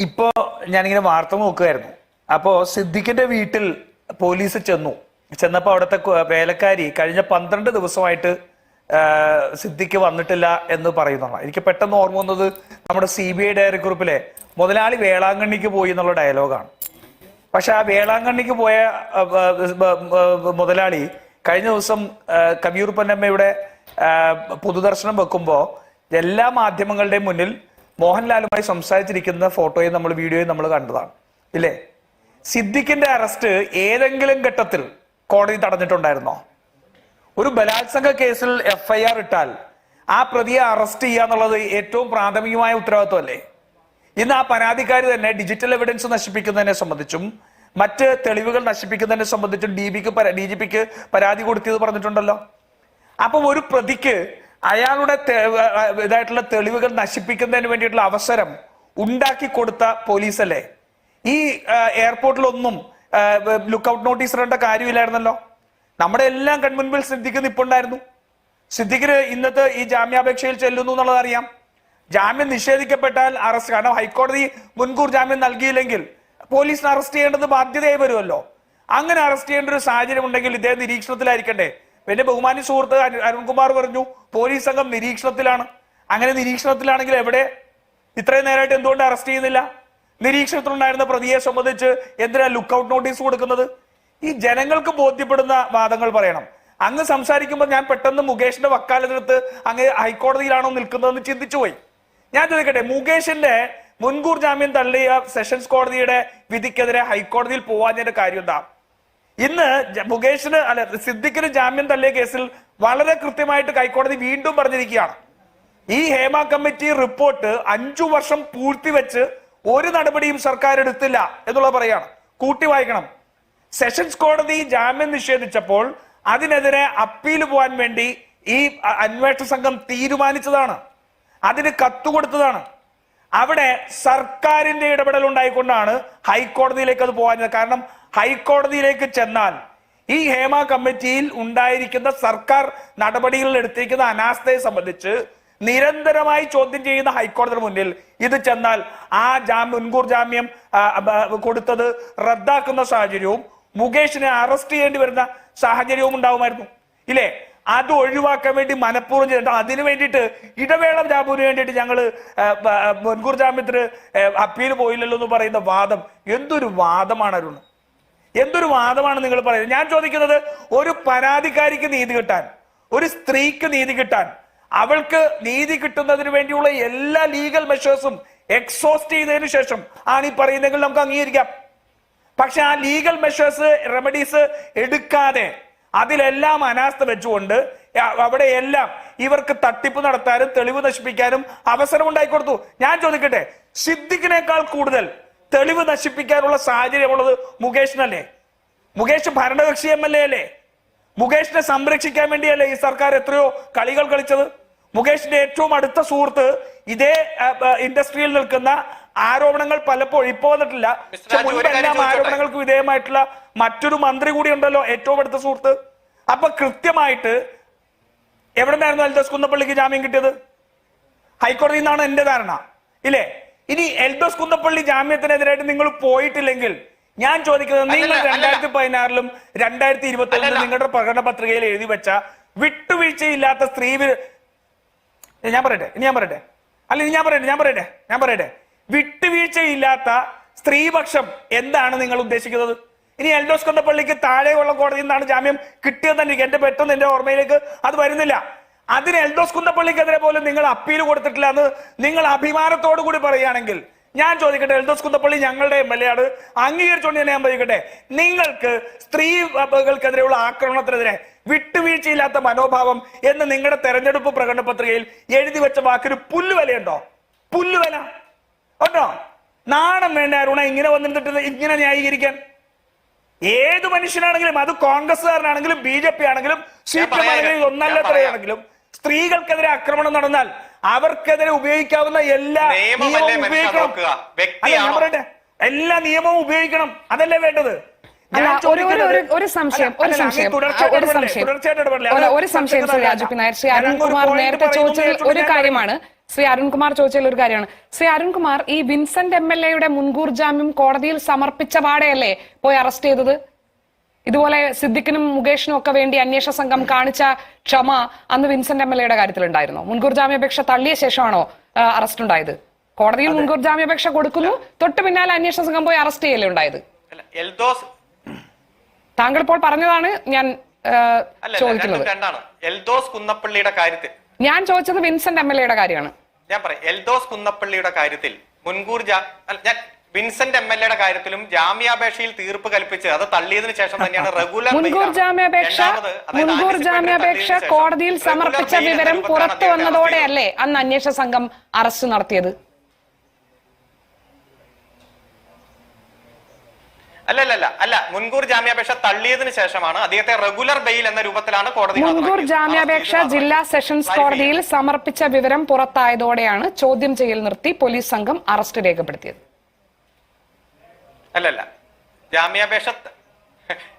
ഇപ്പോ ഞാനിങ്ങനെ വാർത്ത നോക്കുമായിരുന്നു അപ്പോ സിദ്ദിഖിന്റെ വീട്ടിൽ പോലീസ് ചെന്നു. ചെന്നപ്പോ അവിടുത്തെ വേലക്കാരി കഴിഞ്ഞ പന്ത്രണ്ട് ദിവസമായിട്ട് സിദ്ദിഖ് വന്നിട്ടില്ല എന്ന് പറയുന്നതാണ് എനിക്ക് പെട്ടെന്ന് ഓർമ്മ വന്നത് നമ്മുടെ സി ബി ഐ ഡയറി ഗ്രൂപ്പിലെ മുതലാളി വേളാങ്കണ്ണിക്ക് പോയി എന്നുള്ള ഡയലോഗാണ്. പക്ഷെ ആ വേളാങ്കണ്ണിക്ക് പോയ മുതലാളി കഴിഞ്ഞ ദിവസം കവിയൂർ പൊന്നമ്മയുടെ പൊതുദർശനം വെക്കുമ്പോ എല്ലാ മാധ്യമങ്ങളുടെയും മുന്നിൽ മോഹൻലാലുമായി സംസാരിച്ചിരിക്കുന്ന ഫോട്ടോയും നമ്മൾ വീഡിയോയും നമ്മൾ കണ്ടതാണ്. ഇല്ലേ? സിദ്ദിഖിന്റെ അറസ്റ്റ് ഏതെങ്കിലും ഘട്ടത്തിൽ കോടതി തടഞ്ഞിട്ടുണ്ടായിരുന്നോ? ഒരു ബലാത്സംഗ കേസിൽ എഫ്ഐആർ ഇട്ടാൽ ആ പ്രതിയെ അറസ്റ്റ് ചെയ്യുക എന്നുള്ളത് ഏറ്റവും പ്രാഥമികമായ ഉത്തരവാദിത്വമല്ലേ? ഇന്ന് ആ പരാതിക്കാരി തന്നെ ഡിജിറ്റൽ എവിഡൻസ് നശിപ്പിക്കുന്നതിനെ സംബന്ധിച്ചും മറ്റ് തെളിവുകൾ നശിപ്പിക്കുന്നതിനെ സംബന്ധിച്ചും ഡി ബിക്ക് ഡി ജി പിക്ക് പരാതി കൊടുത്തിയത് പറഞ്ഞിട്ടുണ്ടല്ലോ. അപ്പം ഒരു പ്രതിക്ക് അയാളുടെ ഇതായിട്ടുള്ള തെളിവുകൾ നശിപ്പിക്കുന്നതിന് വേണ്ടിയിട്ടുള്ള അവസരം ഉണ്ടാക്കി കൊടുത്ത പോലീസല്ലേ? ഈ എയർപോർട്ടിലൊന്നും ലുക്കൌട്ട് നോട്ടീസ് ഇടേണ്ട കാര്യമില്ലായിരുന്നല്ലോ? നമ്മുടെ എല്ലാം കൺമുൻപിൽ സിദ്ദിഖ് നിപ്പുണ്ടായിരുന്നു. സിദ്ദിഖിന് ഇന്നത്തെ ഈ ജാമ്യാപേക്ഷയിൽ ചെല്ലുന്നു എന്നുള്ളത് അറിയാം. ജാമ്യം നിഷേധിക്കപ്പെട്ടാൽ അറസ്റ്റ് കാരണം ഹൈക്കോടതി മുൻകൂർ ജാമ്യം നൽകിയില്ലെങ്കിൽ പോലീസിന് അറസ്റ്റ് ചെയ്യേണ്ടത് ബാധ്യതയായി വരുമല്ലോ. അങ്ങനെ അറസ്റ്റ് ചെയ്യേണ്ട ഒരു സാഹചര്യം ഉണ്ടെങ്കിൽ ഇദ്ദേഹം നിരീക്ഷണത്തിലായിരിക്കണ്ടേ? പിന്നെ ബഹുമാനി സുഹൃത്ത് അരുൺകുമാർ പറഞ്ഞു പോലീസ് സംഘം നിരീക്ഷണത്തിലാണ്. അങ്ങനെ നിരീക്ഷണത്തിലാണെങ്കിൽ എവിടെ? ഇത്രയും നേരമായിട്ട് എന്തുകൊണ്ട് അറസ്റ്റ് ചെയ്യുന്നില്ല? നിരീക്ഷണത്തിലുണ്ടായിരുന്ന പ്രതിയെ സംബന്ധിച്ച് എന്തിനാ ലുക്കൌട്ട് നോട്ടീസ് കൊടുക്കുന്നത്? ഈ ജനങ്ങൾക്ക് ബോധ്യപ്പെടുന്ന വാദങ്ങൾ പറയണം. അങ്ങ് സംസാരിക്കുമ്പോൾ ഞാൻ പെട്ടെന്ന് മുകേഷിന്റെ വക്കാലത്തെടുത്ത് അങ്ങ് ഹൈക്കോടതിയിലാണോ നിൽക്കുന്നതെന്ന് ചിന്തിച്ചു പോയി ഞാൻ ചോദിക്കട്ടെ മുകേഷിന്റെ മുൻകൂർ ജാമ്യം തള്ളിയ സെഷൻസ് കോടതിയുടെ വിധിക്കെതിരെ ഹൈക്കോടതിയിൽ പോവാഞ്ഞതിന്റെ കാര്യം എന്താ? ഇന്ന് മുകേഷിന് അല്ല സിദ്ദിഖിന് ജാമ്യം തള്ളിയ കേസിൽ വളരെ കൃത്യമായിട്ട് ഹൈക്കോടതി വീണ്ടും പറഞ്ഞിരിക്കുകയാണ്. ഈ ഹേമ കമ്മിറ്റി റിപ്പോർട്ട് അഞ്ചു വർഷം പൂഴ്ത്തിവെച്ച് ഒരു നടപടിയും സർക്കാർ എടുത്തില്ല എന്നുള്ളത് പറയാണ്. കൂട്ടി വായിക്കണം. സെഷൻസ് കോടതി ജാമ്യം നിഷേധിച്ചപ്പോൾ അതിനെതിരെ അപ്പീൽ പോകാൻ വേണ്ടി ഈ അന്വേഷണ സംഘം തീരുമാനിച്ചതാണ്. അതിന് കത്തുകൊടുത്തതാണ് അവിടെ സർക്കാരിന്റെ ഇടപെടൽ ഉണ്ടായിക്കൊണ്ടാണ് ഹൈക്കോടതിയിലേക്ക് അത് പോകാൻ കാരണം ഹൈക്കോടതിയിലേക്ക് ചെന്നാൽ ഈ ഹേമ കമ്മിറ്റിയിൽ ഉണ്ടായിരിക്കുന്ന സർക്കാർ നടപടികളിൽ എടുത്തിരിക്കുന്ന അനാസ്ഥയെ സംബന്ധിച്ച് നിരന്തരമായി ചോദ്യം ചെയ്യുന്ന ഹൈക്കോടതിയുടെ മുന്നിൽ ഇത് ചെന്നാൽ ആ ജാമ്യം മുൻകൂർ ജാമ്യം കൊടുത്തത് റദ്ദാക്കുന്ന സാഹചര്യവും മുകേഷിനെ അറസ്റ്റ് ചെയ്യേണ്ടി വരുന്ന സാഹചര്യവും ഉണ്ടാവുമായിരുന്നു. ഇല്ലേ? അത് ഒഴിവാക്കാൻ വേണ്ടി മനഃപൂർവം ചെയ്തിട്ട് അതിനു വേണ്ടിയിട്ട് ഇടവേള ജാമ്യത്തിന് വേണ്ടിയിട്ട് ഞങ്ങൾ മുൻകൂർ ജാമ്യത്തിന് അപ്പീൽ പോയില്ലല്ലോ എന്ന് പറയുന്ന വാദം എന്തൊരു വാദമാണ് അരുൺ? എന്തൊരു വാദമാണ് നിങ്ങൾ പറയുന്നത്? ഞാൻ ചോദിക്കുന്നത് ഒരു പരാതിക്കാരിക്ക് നീതി കിട്ടാൻ ഒരു സ്ത്രീക്ക് നീതി കിട്ടാൻ അവൾക്ക് നീതി കിട്ടുന്നതിന് വേണ്ടിയുള്ള എല്ലാ ലീഗൽ മെഷേഴ്സും എക്സോസ്റ്റ് ചെയ്തതിനു ശേഷം ആണ് ഈ പറയുന്നതെങ്കിൽ നമുക്ക് അംഗീകരിക്കാം. പക്ഷെ ആ ലീഗൽ മെഷേഴ്സ് റെമഡീസ് എടുക്കാതെ അതിലെല്ലാം അനാസ്ഥ വെച്ചുകൊണ്ട് അവിടെ എല്ലാം ഇവർക്ക് തട്ടിപ്പ് നടത്താനും തെളിവ് നശിപ്പിക്കാനും അവസരം ഉണ്ടായിക്കൊടുത്തു. ഞാൻ ചോദിക്കട്ടെ സിദ്ദിഖിനേക്കാൾ കൂടുതൽ തെളിവ് നശിപ്പിക്കാനുള്ള സാഹചര്യമുള്ളത് മുകേഷിനല്ലേ? മുകേഷ് ഭരണകക്ഷി എം എൽ എ അല്ലേ? മുകേഷിനെ സംരക്ഷിക്കാൻ വേണ്ടിയല്ലേ ഈ സർക്കാർ എത്രയോ കളികൾ കളിച്ചത്? മുകേഷിന്റെ ഏറ്റവും അടുത്ത സുഹൃത്ത് ഇതേ ഇൻഡസ്ട്രിയിൽ നിൽക്കുന്ന ആരോപണങ്ങൾ പലപ്പോഴും ഇപ്പോ വന്നിട്ടില്ല. എല്ലാം ആരോപണങ്ങൾക്ക് വിധേയമായിട്ടുള്ള മറ്റൊരു മന്ത്രി കൂടി ഉണ്ടല്ലോ ഏറ്റവും അടുത്ത സുഹൃത്ത്. അപ്പൊ കൃത്യമായിട്ട് എവിടെ നിന്നായിരുന്നു അൽദാസ് കുന്നപ്പള്ളിക്ക് ജാമ്യം കിട്ടിയത്? ഹൈക്കോടതിയിൽ നിന്നാണ് എന്റെ ധാരണ. ഇല്ലേ? ഇനി എൽദോസ് കുന്നപ്പള്ളി ജാമ്യത്തിനെതിരായിട്ട് നിങ്ങൾ പോയിട്ടില്ലെങ്കിൽ ഞാൻ ചോദിക്കുന്നത് നിങ്ങൾ. രണ്ടായിരത്തി പതിനാറിലും രണ്ടായിരത്തി ഇരുപത്തി ഒന്നിലും നിങ്ങളുടെ പ്രകടന പത്രികയിൽ എഴുതി വെച്ച വിട്ടുവീഴ്ചയില്ലാത്ത സ്ത്രീ ഞാൻ പറയട്ടെ ഇനി ഞാൻ പറയട്ടെ. അല്ല ഇനി ഞാൻ പറയട്ടെ ഞാൻ പറയട്ടെ ഞാൻ പറയട്ടെ. വിട്ടുവീഴ്ചയില്ലാത്ത സ്ത്രീപക്ഷം എന്താണ് നിങ്ങൾ ഉദ്ദേശിക്കുന്നത്? ഇനി എൽഡോസ് കൊണ്ടപ്പള്ളിക്ക് താഴെയുള്ള കോടതിയിൽ നിന്നാണ് ജാമ്യം കിട്ടിയത് തന്നെ എന്റെ പെട്ടെന്ന് എന്റെ ഓർമ്മയിലേക്ക് അത് വരുന്നില്ല. അതിന് എൽദോസ് കുന്നപ്പള്ളിക്കെതിരെ പോലും നിങ്ങൾ അപ്പീൽ കൊടുത്തിട്ടില്ല എന്ന് നിങ്ങൾ അഭിമാനത്തോടു കൂടി പറയുകയാണെങ്കിൽ ഞാൻ ചോദിക്കട്ടെ എൽദോസ് കുന്നപ്പള്ളി ഞങ്ങളുടെ എം എൽ എ ആണ് അംഗീകരിച്ചുകൊണ്ട് തന്നെ ഞാൻ ചോദിക്കട്ടെ നിങ്ങൾക്ക് സ്ത്രീകൾക്കെതിരെയുള്ള ആക്രമണത്തിനെതിരെ വിട്ടുവീഴ്ചയില്ലാത്ത മനോഭാവം എന്ന് നിങ്ങളുടെ തെരഞ്ഞെടുപ്പ് പ്രകടന പത്രികയിൽ എഴുതി വെച്ച വാക്കിന് പുല്ലുവിലയുണ്ടോ? പുല്ലുവില. ഉണ്ടോ? നാണം വേണ്ട അരുണ ഇങ്ങനെ വന്നിട്ട് ഇങ്ങനെ ന്യായീകരിക്കാൻ. ഏത് മനുഷ്യനാണെങ്കിലും അത് കോൺഗ്രസ്സുകാരനാണെങ്കിലും ബി ജെ പി ആണെങ്കിലും സി പി എം. ആണെങ്കിലും ഞാൻ ഒന്നല്ലത്രയാണെങ്കിലും സ്ത്രീകൾക്കെതിരെ ആക്രമണം നടന്നാൽ അവർക്കെതിരെ ഉപയോഗിക്കാവുന്ന എല്ലാ നിയമവും ഉപയോഗിക്കണം. നോക്കുക? അല്ല, ഞാൻ വ്യക്തിയാണോ? പറയട്ടെ. എല്ലാ നിയമവും ഉപയോഗിക്കണം. അതല്ലേ വേണ്ടത്? ഒരു- സംശയം, അല്ല, ഒരു സംശയം, ഒരു സംശയം. ഒരു- സംശയം ശ്രീ രാജു പി നായർ ശ്രീ അരുൺകുമാർ നേരത്തെ ചോദിച്ച ചോദിച്ചതിൽ ഒരു കാര്യമാണ്. ശ്രീ അരുൺകുമാർ ചോദിച്ചതിൽ ഒരു കാര്യമാണ്. ശ്രീ അരുൺകുമാർ ഈ വിൻസെന്റ് എം എൽ എയുടെ മുൻകൂർ ജാമ്യം കോടതിയിൽ സമർപ്പിച്ച പാടെയല്ലേ പോയി അറസ്റ്റ് ചെയ്തത്? ഇതുപോലെ സിദ്ദിഖിനും മുകേഷിനും ഒക്കെ വേണ്ടി അന്വേഷണ സംഘം കാണിച്ച ക്ഷമ അന്ന് വിൻസെന്റ് എം എൽ എയുടെ കാര്യത്തിലുണ്ടായിരുന്നു. മുൻകൂർ ജാമ്യാപേക്ഷ തള്ളിയ ശേഷമാണോ അറസ്റ്റ് ഉണ്ടായത് കോടതിയിൽ മുൻകൂർ ജാമ്യാപേക്ഷ കൊടുക്കുന്നു. തൊട്ട് പിന്നാലെ അന്വേഷണ സംഘം പോയി അറസ്റ്റ് ചെയ്യല്ലേ ഉണ്ടായത്? താങ്കൾ ഇപ്പോൾ പറഞ്ഞതാണ് ഞാൻ ചോദിക്കുന്നത്. എൽദോസ് കുന്നപ്പള്ളിയുടെ കാര്യത്തിൽ. ഞാൻ ചോദിച്ചത് വിൻസെന്റ് എം എൽ എയുടെ കാര്യമാണ്. ഞാൻ പറയാം എൽദോസ് കുന്നപ്പള്ളിയുടെ കാര്യത്തിൽ മുൻകൂർ ഞാൻ വിൻസെന്റ് എം എൽ എയുടെ കാര്യത്തിലും ജാമ്യാപേക്ഷയിൽ തീർപ്പ് കൽപ്പിച്ച് അത് തള്ളിയതിനു ശേഷം തന്നെയാണ് റെഗുലർ മുൻകൂർ ജാമ്യാപേക്ഷ മുൻകൂർ ജാമ്യാപേക്ഷ കോടതിയിൽ സമർപ്പിച്ച വിവരം പുറത്തു വന്നതോടെയല്ലേ അന്ന് അന്വേഷണ സംഘം അറസ്റ്റ് നടത്തിയത്? അല്ല അല്ല അല്ല മുൻകൂർ ജാമ്യാപേക്ഷ തള്ളിയതിനു ശേഷമാണ് അദ്ദേഹത്തെ റെഗുലർ ബെയിൽ എന്ന രൂപത്തിലാണ് കോടതി മുൻകൂർ. ജാമ്യാപേക്ഷ ജില്ലാ സെഷൻസ് കോടതിയിൽ സമർപ്പിച്ച വിവരം പുറത്തായതോടെയാണ് ചോദ്യം ചെയ്യൽ നിർത്തി പോലീസ് സംഘം അറസ്റ്റ് രേഖപ്പെടുത്തിയത്. അല്ലല്ല. ജാമ്യാപേക്ഷ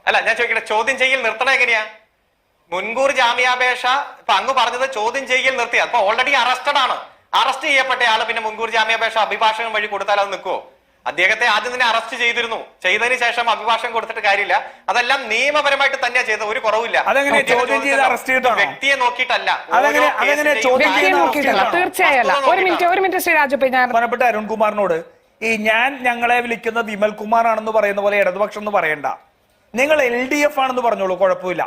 അല്ല ഞാൻ ചോദിക്കട്ടെ ചോദ്യം ചെയ്യൽ നിർത്തണം എങ്ങനെയാ? മുൻകൂർ ജാമ്യാപേക്ഷ ഇപ്പൊ അങ്ങ് പറഞ്ഞത് ചോദ്യം ചെയ്യൽ നിർത്തി അപ്പൊ ഓൾറെഡി അറസ്റ്റഡ് ആണ്. അറസ്റ്റ് ചെയ്യപ്പെട്ട ആൾ പിന്നെ മുൻകൂർ ജാമ്യാപേക്ഷ അഭിഭാഷകൻ വഴി കൊടുത്താൽ അത് നിൽക്കുവോ അദ്ദേഹത്തെ ആദ്യം തന്നെ അറസ്റ്റ് ചെയ്തിരുന്നു. ചെയ്തതിന് ശേഷം അഭിഭാഷകൻ കൊടുത്തിട്ട് കാര്യമില്ല. അതെല്ലാം നിയമപരമായിട്ട് തന്നെയാ ചെയ്തത്. ഒരു കുറവില്ല അതെങ്ങനെ വ്യക്തിയെ നോക്കിയിട്ടല്ല? തീർച്ചയായല്ല ഒരു മിനിറ്റ് ഒരു മിനിറ്റ് ശ്രീ രാജു ഞാൻ അരുൺകുമാറിനോട് ഈ ഞാൻ ഞങ്ങളെ വിളിക്കുന്ന വിമൽ കുമാർ ആണെന്ന് പറയുന്ന പോലെ ഇടതുപക്ഷം എന്ന് പറയണ്ട. നിങ്ങൾ എൽ ഡി എഫ് ആണെന്ന് പറഞ്ഞോളൂ കുഴപ്പമില്ല.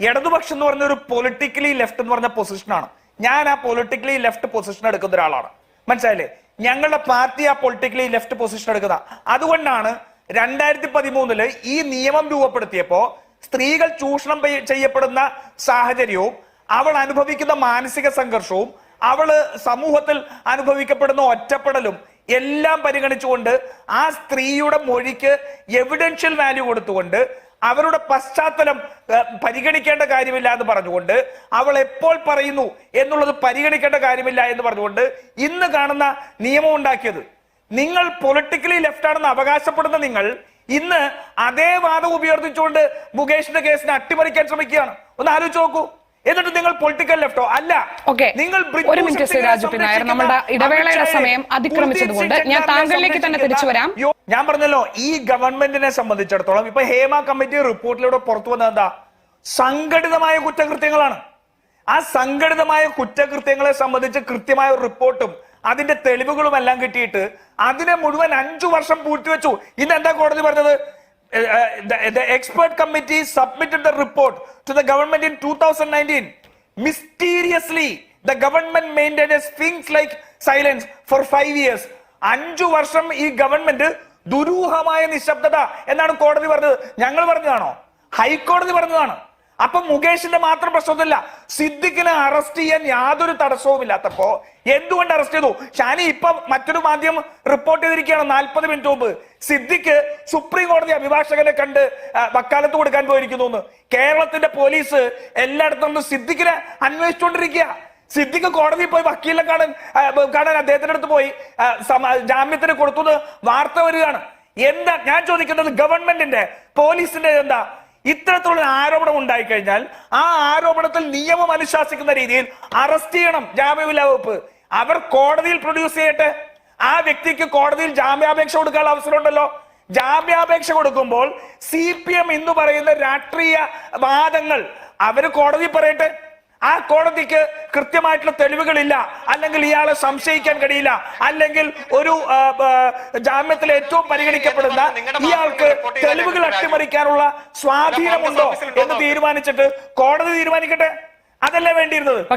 ഇടതുപക്ഷം എന്ന് പറഞ്ഞ ഒരു പൊളിറ്റിക്കലി ലെഫ്റ്റ് എന്ന് പറഞ്ഞ പൊസിഷനാണ് ഞാൻ ആ പൊളിറ്റിക്കലി ലെഫ്റ്റ് പൊസിഷൻ എടുക്കുന്ന ഒരാളാണ്. മനസ്സിലായില്ലേ? ഞങ്ങളുടെ പാർട്ടി ആ പൊളിറ്റിക്കലി ലെഫ്റ്റ് പൊസിഷൻ എടുക്കുന്ന. അതുകൊണ്ടാണ് രണ്ടായിരത്തി പതിമൂന്നിൽ ഈ നിയമം രൂപപ്പെടുത്തിയപ്പോ സ്ത്രീകൾ ചൂഷണം ചെയ്യപ്പെടുന്ന സാഹചര്യവും അവൾ അനുഭവിക്കുന്ന മാനസിക സംഘർഷവും അവൾ സമൂഹത്തിൽ അനുഭവിക്കപ്പെടുന്ന ഒറ്റപ്പെടലും എല്ലാം പരിഗണിച്ചുകൊണ്ട് ആ സ്ത്രീയുടെ മൊഴിക്ക് എവിഡൻഷ്യൽ വാല്യൂ കൊടുത്തുകൊണ്ട് അവരുടെ പശ്ചാത്തലം പരിഗണിക്കേണ്ട കാര്യമില്ല എന്ന് പറഞ്ഞുകൊണ്ട് അവൾ എപ്പോൾ പറയുന്നു എന്നുള്ളത് പരിഗണിക്കേണ്ട കാര്യമില്ല എന്ന് പറഞ്ഞുകൊണ്ട് ഇന്ന് കാണുന്ന നിയമം ഉണ്ടാക്കിയത്. നിങ്ങൾ പൊളിറ്റിക്കലി ലെഫ്റ്റ് ആണെന്ന് അവകാശപ്പെടുന്ന നിങ്ങൾ ഇന്ന് അതേ വാദം ഉപയോഗിച്ചുകൊണ്ട് മുകേഷിന്റെ കേസിനെ അട്ടിമറിക്കാൻ ശ്രമിക്കുകയാണ്. ഒന്ന് ആലോചിച്ച് നോക്കൂ. എന്നിട്ട് നിങ്ങൾ പൊളിറ്റിക്കൽ ലെഫ്റ്റോ അല്ല. ഓക്കെ നിങ്ങൾ ഒരു മിനിറ്റ് ശ്രീ രാജു പി നായർ നമ്മുടെ ഇടവേളയുടെ സമയം അതിക്രമിച്ചതുകൊണ്ട് ഞാൻ താങ്കളിലേക്ക് തന്നെ തിരിച്ചു വരാം. ഞാൻ പറഞ്ഞല്ലോ ഈ ഗവൺമെന്റിനെ സംബന്ധിച്ചിടത്തോളം ഇപ്പൊ ഹേമ കമ്മിറ്റി റിപ്പോർട്ടിലൂടെ പുറത്തു വന്നത് എന്താ? സംഘടിതമായ കുറ്റകൃത്യങ്ങളാണ്. ആ സംഘടിതമായ കുറ്റകൃത്യങ്ങളെ സംബന്ധിച്ച് കൃത്യമായ ഒരു റിപ്പോർട്ടും അതിന്റെ തെളിവുകളും എല്ലാം കിട്ടിയിട്ട് അതിനെ മുഴുവൻ അഞ്ചു വർഷം പൂഴ്ത്തിവെച്ചു. ഇന്ന് എന്താ കോടതി പറഞ്ഞത്? The expert committee submitted the report to the government in 2019 mysteriously the government maintained a sphinx like silence for five years അഞ്ചു വർഷം ഈ ഗവൺമെന്റ് ദുരൂഹമായ നിശബ്ദത എന്നാണ് കോടതി പറഞ്ഞത് ഞങ്ങൾ പറഞ്ഞതാണോ ഹൈക്കോടതി പറഞ്ഞതാണ് അപ്പൊ മുകേഷിന്റെ മാത്രം പ്രശ്നമൊന്നുമില്ല. സിദ്ദിഖിനെ അറസ്റ്റ് ചെയ്യാൻ യാതൊരു തടസ്സവും ഇല്ലാത്തപ്പോ എന്തുകൊണ്ട് അറസ്റ്റ് ചെയ്തു? ഷാനി ഇപ്പൊ മറ്റൊരു മാധ്യമം റിപ്പോർട്ട് ചെയ്തിരിക്കുകയാണ് നാൽപ്പത് മിനിറ്റ് മുമ്പ്. സിദ്ദിഖ് സുപ്രീം കോടതി അഭിഭാഷകനെ കണ്ട് വക്കാലത്ത് കൊടുക്കാൻ പോയിരിക്കുന്നു എന്ന്. കേരളത്തിന്റെ പോലീസ് എല്ലായിടത്തും നിന്ന് സിദ്ദിഖിനെ അന്വേഷിച്ചുകൊണ്ടിരിക്കുക. സിദ്ദിഖ് കോടതിയിൽ പോയി വക്കീലിനെ കാണാൻ കാണാൻ അദ്ദേഹത്തിന്റെ അടുത്ത് പോയി. ജാമ്യത്തിന് കൊടുത്തു വാർത്ത വരികയാണ്. എന്താ ഞാൻ ചോദിക്കുന്നത് ഗവൺമെന്റിന്റെ പോലീസിന്റെ എന്താ? ഇത്തരത്തിലുള്ള ആരോപണം ഉണ്ടായിക്കഴിഞ്ഞാൽ ആ ആരോപണത്തിൽ നിയമം അനുശാസിക്കുന്ന രീതിയിൽ അറസ്റ്റ് ചെയ്യണം ജാമ്യമില്ലാ വകുപ്പ്. അവർ കോടതിയിൽ പ്രൊഡ്യൂസ് ചെയ്യട്ടെ. ആ വ്യക്തിക്ക് കോടതിയിൽ ജാമ്യാപേക്ഷ കൊടുക്കാനുള്ള അവസരമുണ്ടല്ലോ. ജാമ്യാപേക്ഷ കൊടുക്കുമ്പോൾ സി പി എം എന്ന് പറയുന്ന രാഷ്ട്രീയ വാദങ്ങൾ അവർ കോടതി പറയട്ടെ. ആ കോടതിക്ക് കൃത്യമായിട്ടുള്ള തെളിവുകളില്ല. അല്ലെങ്കിൽ ഇയാളെ സംശയിക്കാൻ കഴിയില്ല. അല്ലെങ്കിൽ ഒരു ജാമ്യത്തിൽ ഏറ്റവും പരിഗണിക്കപ്പെടുന്ന ഇയാൾക്ക് തെളിവുകൾ അട്ടിമറിക്കാനുള്ള സ്വാധീനമുണ്ടോ എന്ന് തീരുമാനിച്ചിട്ട് കോടതി തീരുമാനിക്കട്ടെ? അതല്ലേ വേണ്ടിയിരുന്നത്?